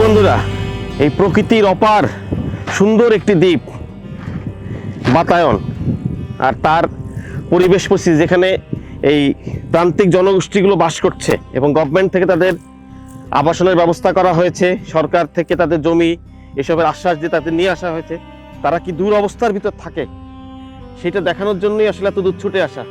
বন্ধুরা, এই প্রকৃতির অপার সুন্দর একটি দ্বীপ, বাতায়ন আর তার পরিবেশ পরিস্থিতি যেখানে এই প্রান্তিক জনগোষ্ঠীগুলো বাস করছে এবং গভর্নমেন্ট থেকে তাদের আবাসনের ব্যবস্থা করা হয়েছে, সরকার থেকে তাদের জমি এসবের আশ্বাস দিয়ে তাদের নিয়ে আসা হয়েছে। তারা কি দূর অবস্থার ভিতর থাকে, সেটা দেখানোর জন্যই আসলে এত দূর ছুটে আসা।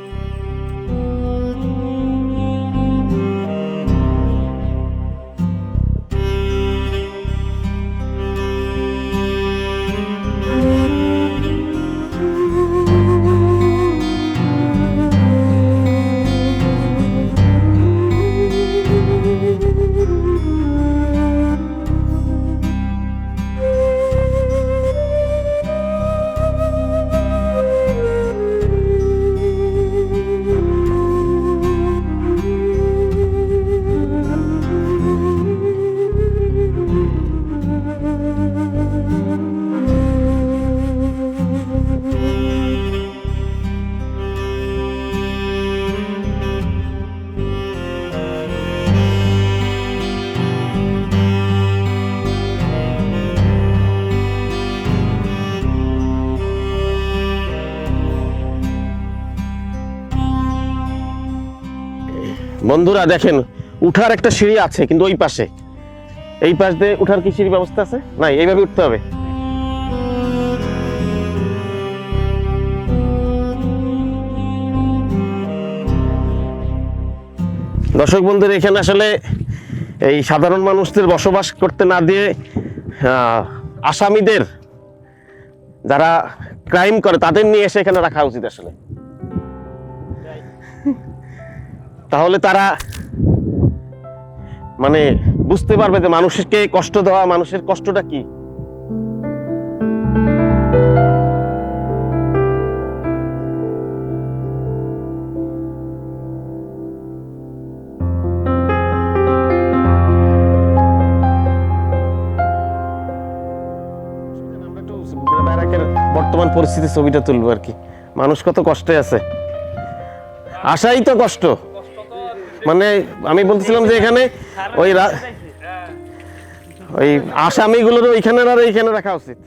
বন্ধুরা দেখেন, উঠার একটা সিঁড়ি আছে, কিন্তু ওই পাশে। এই পাশ দিয়ে উঠার কি সিঁড়ি ব্যবস্থা আছে? নাই, এইভাবে উঠতে হবে। দর্শক বন্ধুরা, এখানে আসলে এই সাধারণ মানুষদের বসবাস করতে না দিয়ে আসামিদের যারা ক্রাইম করে, তাদের নিয়ে এসে এখানে রাখা উচিত আসলে। তাহলে তারা মানে বুঝতে পারবে যে মানুষকে কষ্ট দেওয়া, মানুষের কষ্টটা কি? বর্তমান পরিস্থিতি ছবিটা তুলবো আর কি। মানুষ কত কষ্টে আছে। আসাই তো কষ্ট। মানে আমি বলতেছিলাম যে এখানে ওই ওই আসামিগুলোর ওইখানে আর এইখানে রাখা উচিত।